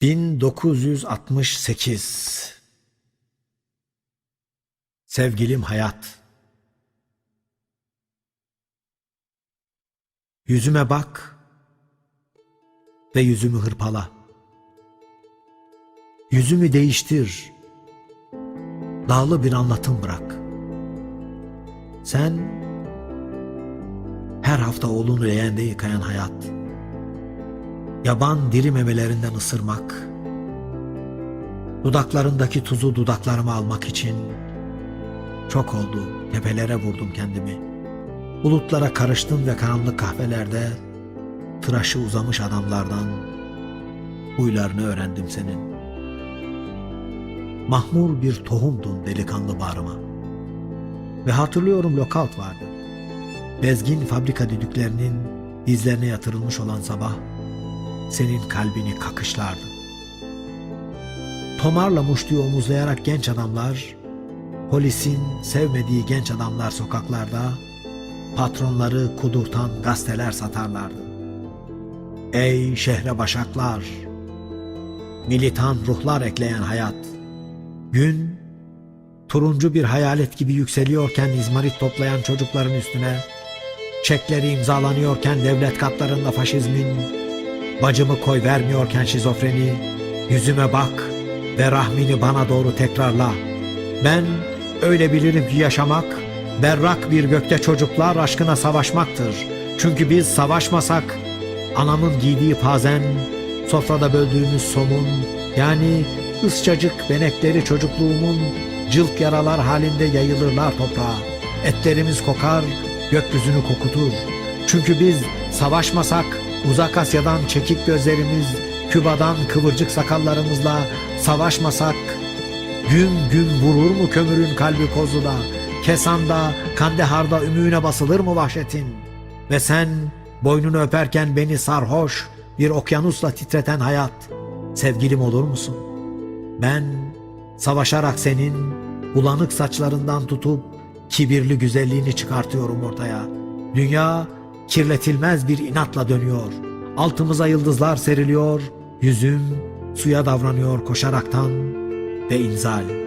1968 Sevgilim hayat Yüzüme bak ve yüzümü hırpala. Yüzümü değiştir. Dağlı bir anlatım bırak. Sen her hafta oğlunu leğende yıkayan hayat. Yaban diri memelerinden ısırmak. Dudaklarındaki tuzu dudaklarıma almak için çok oldu. Tepelere vurdum kendimi. Bulutlara karıştım ve karanlık kahvelerde tıraşı uzamış adamlardan huylarını öğrendim senin. Mahmur bir tohumdun delikanlı bağrıma. Ve hatırlıyorum lokalt vardı. Bezgin fabrika düdüklerinin dizlerine yatırılmış olan sabah senin kalbini kakışlardı. Tomarla muştuyu omuzlayarak genç adamlar, polisin sevmediği genç adamlar sokaklarda, patronları kudurtan gazeteler satarlardı. Ey şehre başaklar, militan ruhlar ekleyen hayat, gün turuncu bir hayalet gibi yükseliyorken izmarit toplayan çocukların üstüne, çekleri imzalanıyorken devlet katlarında faşizmin, bacımı koy vermiyorken şizofreni, yüzüme bak ve rahmini bana doğru tekrarla. Ben öyle bilirim ki yaşamak, berrak bir gökte çocuklar aşkına savaşmaktır. Çünkü biz savaşmasak, anamın giydiği pazen, sofrada böldüğümüz somun, yani ıscacık benekleri çocukluğumun cılk yaralar halinde yayılırlar toprağa. Etlerimiz kokar, gökyüzünü kokutur. Çünkü biz savaşmasak uzak Asya'dan çekik gözlerimiz, Küba'dan kıvırcık sakallarımızla savaşmasak gün gün vurur mu kömürün kalbi Kozlu'da, Kesan'da, Kandehar'da ümüğüne basılır mı vahşetin? Ve sen boynunu öperken beni sarhoş bir okyanusla titreten hayat, sevgilim olur musun? Ben savaşarak senin bulanık saçlarından tutup kibirli güzelliğini çıkartıyorum ortaya. Dünya kirletilmez bir inatla dönüyor. Altımıza yıldızlar seriliyor, yüzüm suya davranıyor koşaraktan ve inzal.